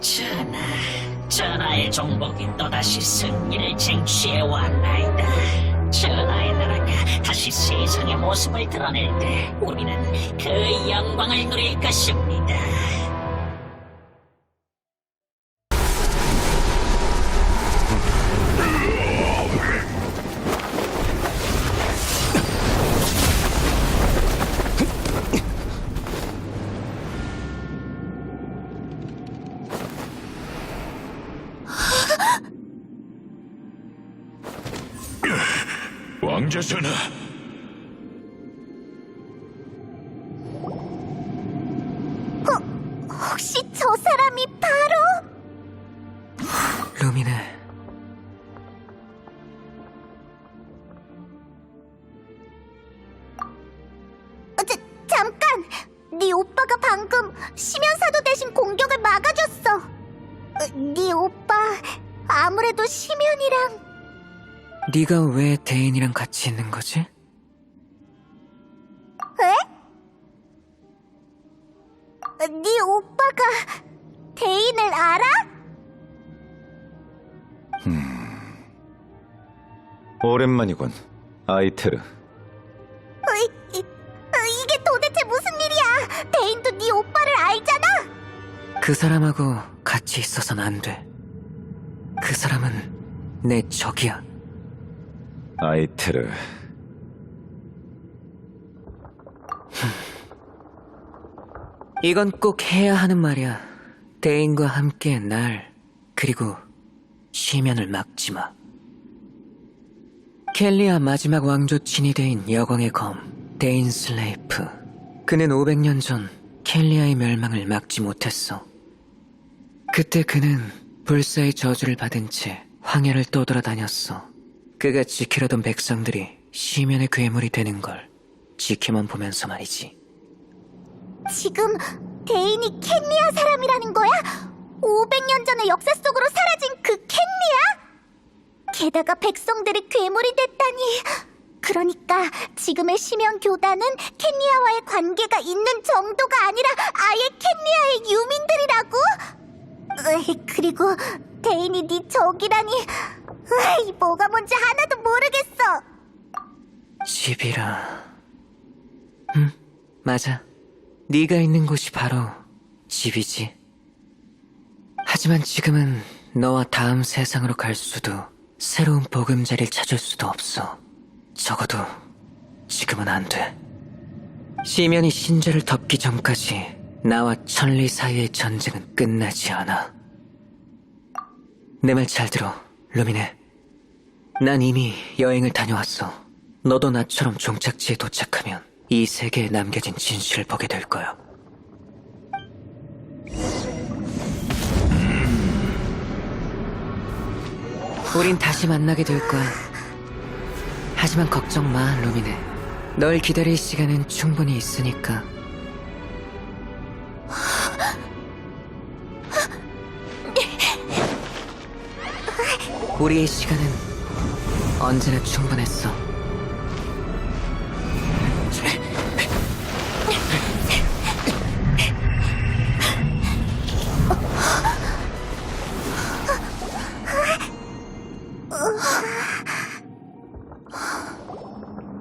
전하, 전하의 정복이 또다시 승리를 쟁취해 왔나이다. 전하의 나라가 다시 세상의 모습을 드러낼 때 우리는 그 영광을 누릴 것입니다. 왕자 전하, 혹시 저 사람이 바로? 루미네. 어, 자, 잠깐! 네 오빠가 방금 심연사도 대신 공격을 막아줬어. 어, 네 오빠 아무래도 심연이랑 네가 왜 대인이랑 같이 있는 거지? 왜? 어, 네 오빠가 대인을 알아? 오랜만이군, 아이테르. 어, 이, 이, 어, 이게 도대체 무슨 일이야 대인도 네 오빠를 알잖아 그 사람하고 같이 있어선 안 돼. 그 사람은 내 적이야. 아이테르. 이건 꼭 해야 하는 말이야. 대인과 함께 날 그리고 시면을 막지 마. 켈리아 마지막 왕조 친위대인 여광의 검 데인 슬레이프. 그는 500년 전 켈리아의 멸망을 막지 못했어. 그때 그는 불사의 저주를 받은 채 황야를 떠돌아다녔어. 그가 지키려던 백성들이 시면의 괴물이 되는 걸 지켜만 보면서 말이지. 지금 대인이 켄리아 사람이라는 거야? 500년 전의 역사 속으로 사라진 그 켄리아? 게다가 백성들이 괴물이 됐다니. 그러니까 지금의 심연 교단은 켄리아와의 관계가 있는 정도가 아니라 아예 켄리아의 유민들이라고? 으이, 그리고 대인이 네 적이라니. 으이, 뭐가 뭔지 하나도 모르겠어. 집이라. 응, 맞아. 네가 있는 곳이 바로 집이지. 하지만 지금은 너와 다음 세상으로 갈 수도 새로운 보금자리를 찾을 수도 없어. 적어도 지금은 안 돼. 시면이 신자를 덮기 전까지 나와 천리 사이의 전쟁은 끝나지 않아. 내 말 잘 들어, 루미네. 난 이미 여행을 다녀왔어. 너도 나처럼 종착지에 도착하면 이 세계에 남겨진 진실을 보게 될 거야. 우린 다시 만나게 될 거야. 하지만 걱정 마, 루미네. 널 기다릴 시간은 충분히 있으니까. 우리의 시간은 언제나 충분했어.